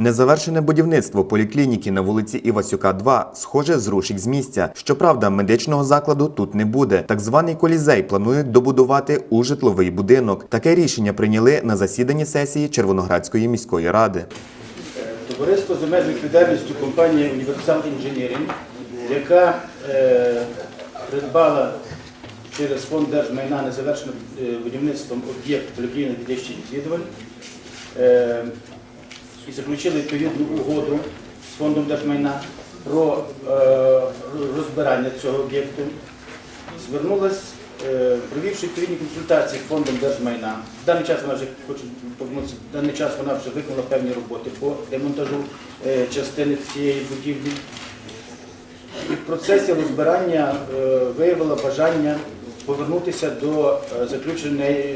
Незавершене будівництво поліклініки на вулиці Івасюка, 2 схоже зрушить з місця. Щоправда, медичного закладу тут не буде. Так званий колізей планують добудувати у житловий будинок. Таке рішення прийняли на засіданні сесії Червоноградської міської ради. Товариство з обмеженою відповідальністю компанії Універсал Інженірінг, яка е, придбала через фонд держмайна незавершеним е, будівництвом об'єкт поліклініки дитячих відвідувань е, і заключили відповідну угоду з фондом держмайна про е, розбирання цього об'єкту. Звернулась, е, провівши відповідні консультації з фондом держмайна. В даний час вона вже хочу повернутися, в даний час вона вже виконала певні роботи по демонтажу е, частини цієї будівлі. І в процесі розбирання виявила бажання повернутися до заключення е,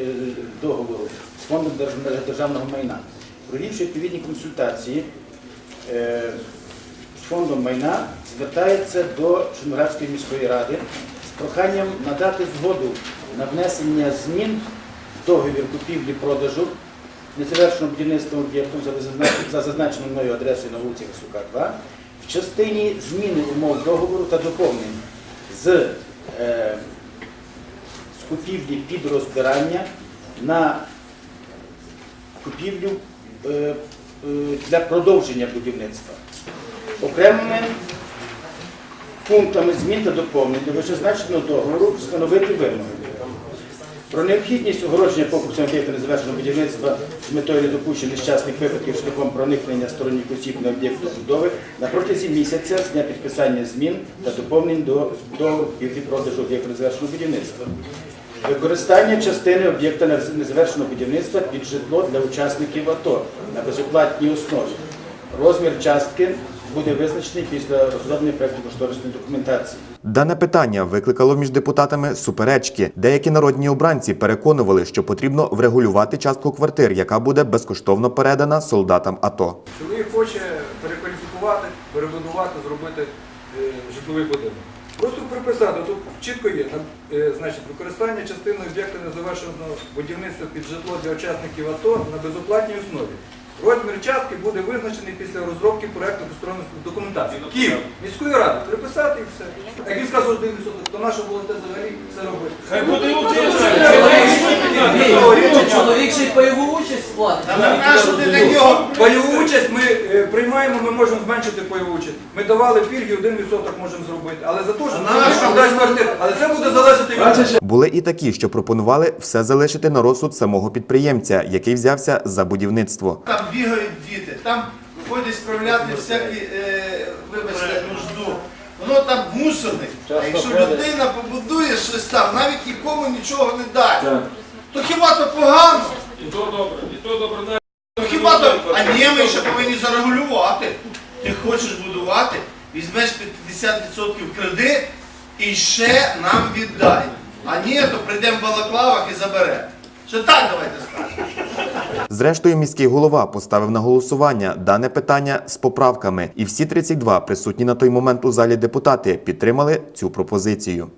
договору з фондом держ- державного майна. Провівши відповідні консультації, е, з фондом майна звертається до Черноградської міської ради з проханням надати згоду на внесення змін в договір купівлі-продажу незавершеного будівництва об'єкту за зазначеною мною адресою на вулиці Гасука 2 в частині зміни умов договору та доповнень з, е, з купівлі під розбирання на купівлю для продовження будівництва. Окремими пунктами змін та доповнень до вищезначеного договору встановити вимоги. Про необхідність огородження конкурсом об'єкту незавершеного будівництва з метою недопущення нещасних випадків шляхом проникнення сторонніх осіб на об'єкт будови на протязі місяця з дня підписання змін та доповнень до договору продажу об'єкту незавершеного будівництва. Використання частини об'єкта незавершеного будівництва під житло для учасників АТО на безоплатній основі. Розмір частки буде визначений після розроблення проєкту кошторисної документації. Дане питання викликало між депутатами суперечки. Деякі народні обранці переконували, що потрібно врегулювати частку квартир, яка буде безкоштовно передана солдатам АТО. Чоловік хоче перекваліфікувати, перебудувати, зробити е, житловий будинок. Просто приписати, тут чітко є, е, значить, використання частини об'єкта незавершеного будівництва під житло для учасників АТО на безоплатній основі. Розмір частки буде визначений після розробки проєкту кошторисної документації. Київ, міської ради, приписати і все. Як він сказав, що 90, то наше було те взагалі все робити. Чоловік ще й пайову участь сплатить. Пайову участь ми е, приймаємо, ми можемо зменшити пайову участь. Ми давали пільги, 1% можемо зробити. Але за те, що нам дасть квартир. Але це буде залежати від нас. Були і такі, що пропонували все залишити на розсуд самого підприємця, який взявся за будівництво. Там бігають діти, там виходять справляти всякі, е. Там. А якщо людина побудує щось там, навіть нікому нічого не дасть, то хіба то погано? І то добре, і то добре. навіть То хіба то, а ні, ми ще повинні зарегулювати. Ти хочеш будувати, візьмеш під 50% кредит і ще нам віддай. А ні, то прийдемо в балаклавах і заберемо. Що так давайте скажемо. Зрештою, міський голова поставив на голосування дане питання з поправками, і всі 32 присутні на той момент у залі депутати підтримали цю пропозицію.